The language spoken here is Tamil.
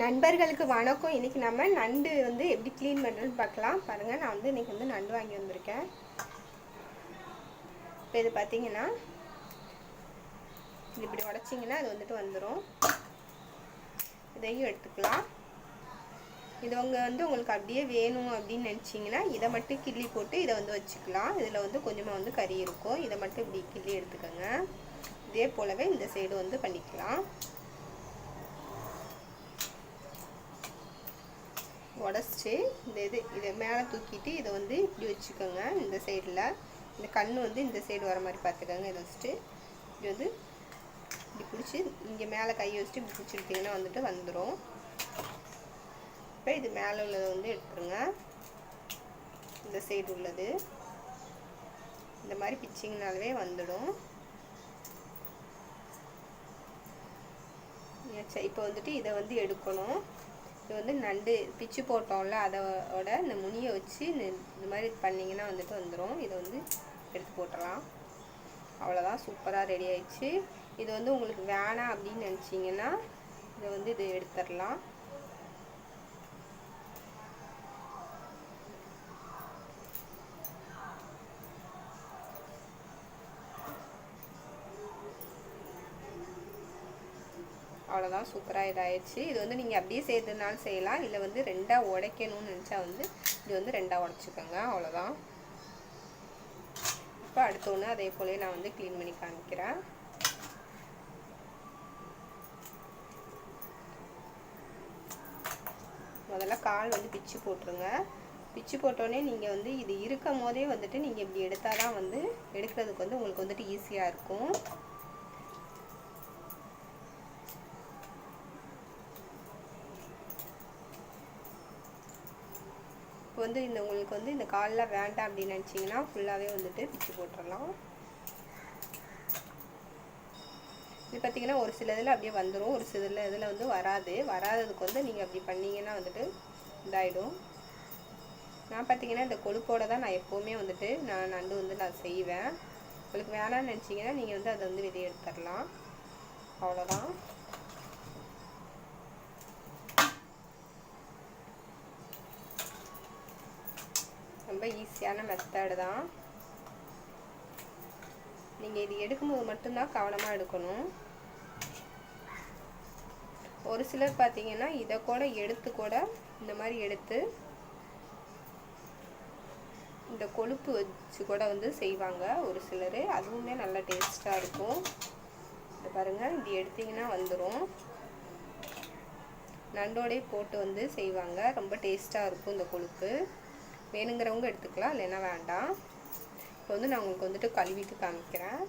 நண்பர்களுக்கு வணக்கம். இன்றைக்கி நம்ம நண்டு வந்து எப்படி க்ளீன் பண்ணுறதுன்னு பார்க்கலாம். பாருங்கள் நான் வந்து இன்னைக்கு வந்து நண்டு வாங்கி வந்திருக்கேன். இப்போ இது பார்த்தீங்கன்னா இது இப்படி உடச்சிங்கன்னா அது வந்துட்டு வந்துடும் இதையும் எடுத்துக்கலாம். இது உங்க வந்து உங்களுக்கு அப்படியே வேணும் அப்படின்னு நினச்சிங்கன்னா இதை மட்டும் கிள்ளி போட்டு இதை வந்து வச்சுக்கலாம். இதில் வந்து கொஞ்சமாக வந்து கறி இருக்கும். இதை மட்டும் இப்படி கிள்ளி எடுத்துக்கோங்க. இதே போலவே இந்த சைடு வந்து பண்ணிக்கலாம். உடச்சி இந்த இது இதை மேலே தூக்கிட்டு இதை வந்து இப்படி வச்சுக்கோங்க இந்த சைடில் இந்த கண் வந்து இந்த சைடு வர மாதிரி பார்த்துக்கோங்க இதை வச்சுட்டு. இப்படி வந்து இப்படி பிடிச்சி இங்கே மேலே கையை வச்சுட்டு இப்படி பிடிச்சிருட்டிங்கன்னா வந்துட்டு வந்துடும் இப்போ இது மேலே உள்ளதை வந்து எடுத்துருங்க. இந்த சைடு உள்ளது. இந்த மாதிரி பிச்சிங்கனாலவே வந்துடும். இப்போ வந்துட்டு இதை வந்து எடுக்கணும். இது வந்து நண்டு பிச்சு போட்டோம்ல அதோட இந்த முனியை வச்சு இந்த மாதிரி பண்ணிங்கன்னா வந்துட்டு வந்துடும் இதை வந்து எடுத்து போட்டுடலாம். அவ்வளோதான் சூப்பராக ரெடி ஆயிடுச்சு. இது வந்து உங்களுக்கு வேணாம் அப்படின்னு நினச்சிங்கன்னா இதை வந்து இது எடுத்துடலாம். அவ்வளோதான் சூப்பராக இதாகிடுச்சு இது வந்து நீங்கள் அப்படியே செய்கிறதுனாலும் செய்யலாம். இல்லை வந்து ரெண்டாக உடைக்கணும்னு நினச்சா வந்து இது வந்து ரெண்டாக உடச்சிக்கோங்க. அவ்வளோதான் இப்போ அடுத்த ஒன்று அதே போலே நான் வந்து க்ளீன் பண்ணி காமிக்கிறேன். முதல்ல கால் வந்து பிச்சு போட்டுருங்க. பிச்சு போட்டோடனே நீங்கள் வந்து இது இருக்கும் போதே வந்துட்டு நீங்கள் இப்படி எடுத்தால் தான் வந்து எடுக்கிறதுக்கு வந்து உங்களுக்கு வந்துட்டு ஈஸியாக இருக்கும். இப்போ வந்து இந்த உங்களுக்கு வந்து இந்த காலில் வேண்டாம் அப்படின்னு நினச்சிங்கன்னா ஃபுல்லாகவே வந்துட்டு பிச்சு போட்டுடலாம் இது பார்த்திங்கன்னா ஒரு சில இதில் அப்படியே வந்துடும் ஒரு சில இதில் வந்து வராது. வராததுக்கு வந்து நீங்கள் அப்படி பண்ணிங்கன்னா வந்துட்டு இதாகிடும் நான் பார்த்தீங்கன்னா இந்த கொழுப்போட தான் நான் எப்போவுமே வந்துட்டு நான் நண்டு வந்து நான் செய்வேன். உங்களுக்கு வேணாம்னு நினச்சிங்கன்னா நீங்கள் வந்து அதை வந்து வெளியே எடுத்துடலாம். அவ்வளோதான் ரொம்ப ஈஸியான மெத்தடு தான். நீங்கள் இது எடுக்கும்போது மட்டும்தான் கவனமாக எடுக்கணும். ஒரு சிலர் பார்த்தீங்கன்னா இதை கூட எடுத்து கூட இந்த மாதிரி எடுத்து இந்த கொழுப்பு வச்சு கூட வந்து செய்வாங்க ஒரு சிலர். அதுவுமே நல்ல டேஸ்ட்டாக இருக்கும். இது பாருங்கள் இது எடுத்திங்கன்னா வந்துடும் நண்டோடே போட்டு வந்து செய்வாங்க. ரொம்ப டேஸ்ட்டாக இருக்கும் இந்த கொழுப்பு. வேணுங்கிறவங்க எடுத்துக்கலாம் இல்லைன்னா வேண்டாம். இப்போ வந்து நான் உங்களுக்கு வந்துட்டு கழுவிட்டு காமிக்கிறேன்.